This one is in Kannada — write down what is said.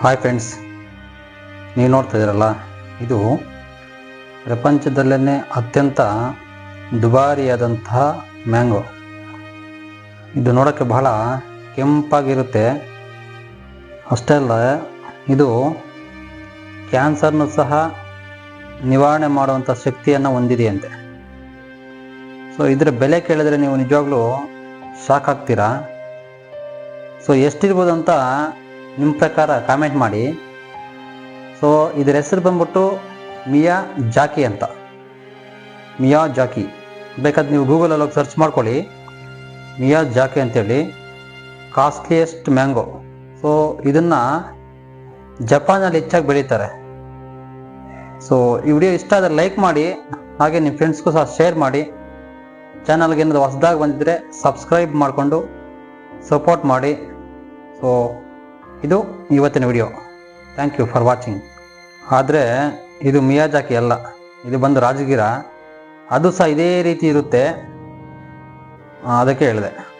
ಹಾಯ್ ಫ್ರೆಂಡ್ಸ್ ನೀವು ನೋಡ್ತಾ ಇದ್ದೀರಲ್ಲ, ಇದು ಪ್ರಪಂಚದಲ್ಲೇ ಅತ್ಯಂತ ದುಬಾರಿಯಾದಂತಹ ಮ್ಯಾಂಗೋ. ಇದು ನೋಡೋಕ್ಕೆ ಬಹಳ ಕೆಂಪಾಗಿರುತ್ತೆ. ಅಷ್ಟೇ ಅಲ್ಲ, ಇದು ಕ್ಯಾನ್ಸರ್ನು ಸಹ ನಿವಾರಣೆ ಮಾಡುವಂಥ ಶಕ್ತಿಯನ್ನು ಹೊಂದಿದೆಯಂತೆ. ಸೊ ಇದರ ಬೆಲೆ ಕೇಳಿದ್ರೆ ನೀವು ನಿಜವಾಗ್ಲೂ ಶಾಕ್ ಆಗ್ತೀರಾ? ಸೊ ಎಷ್ಟಿರ್ಬೋದು ಅಂತ ನಿಮ್ಮ ಪ್ರಕಾರ ಕಾಮೆಂಟ್ ಮಾಡಿ. ಸೊ ಇದರ ಹೆಸರು ಬಂದ್ಬಿಟ್ಟು ಮಿಯಾ ಜಾಕಿ ಅಂತ. ಮಿಯಾ ಜಾಕಿ. ಬೇಕಾದ್ರೆ ನೀವು ಗೂಗಲಲ್ಲಿ ಹೋಗಿ ಸರ್ಚ್ ಮಾಡ್ಕೊಳ್ಳಿ. ಮಿಯಾ ಜಾಕಿ ಅಂತೇಳಿ. ಕಾಸ್ಟ್ಲಿಯೆಸ್ಟ್ ಮ್ಯಾಂಗೋ ಸೊ ಇದನ್ನು ಜಪಾನಲ್ಲಿ ಹೆಚ್ಚಾಗಿ ಬೆಳೀತಾರೆ. ಸೊ ಈ ವಿಡಿಯೋ ಇಷ್ಟ ಆದರೆ ಲೈಕ್ ಮಾಡಿ, ಹಾಗೆ ನಿಮ್ಮ ಫ್ರೆಂಡ್ಸ್ಗೂ ಸಹ ಶೇರ್ ಮಾಡಿ. ಚಾನಲ್ಗೆ ಏನಾದರೂ ಹೊಸದಾಗಿ ಬಂದಿದ್ದರೆ ಸಬ್ಸ್ಕ್ರೈಬ್ ಮಾಡಿಕೊಂಡು ಸಪೋರ್ಟ್ ಮಾಡಿ. ಸೊ ಇದು ಇವತ್ತಿನ video thank you for watching ಆದರೆ ಇದು ಮಿಯಾಜಾಕಿ ಅಲ್ಲ. ಇದು ಬಂದು ರಾಜಗಿರ. ಅದು ಸಹ ಇದೇ ರೀತಿ ಇರುತ್ತೆ. ಅದಕ್ಕೆ ಹೇಳಿದೆ.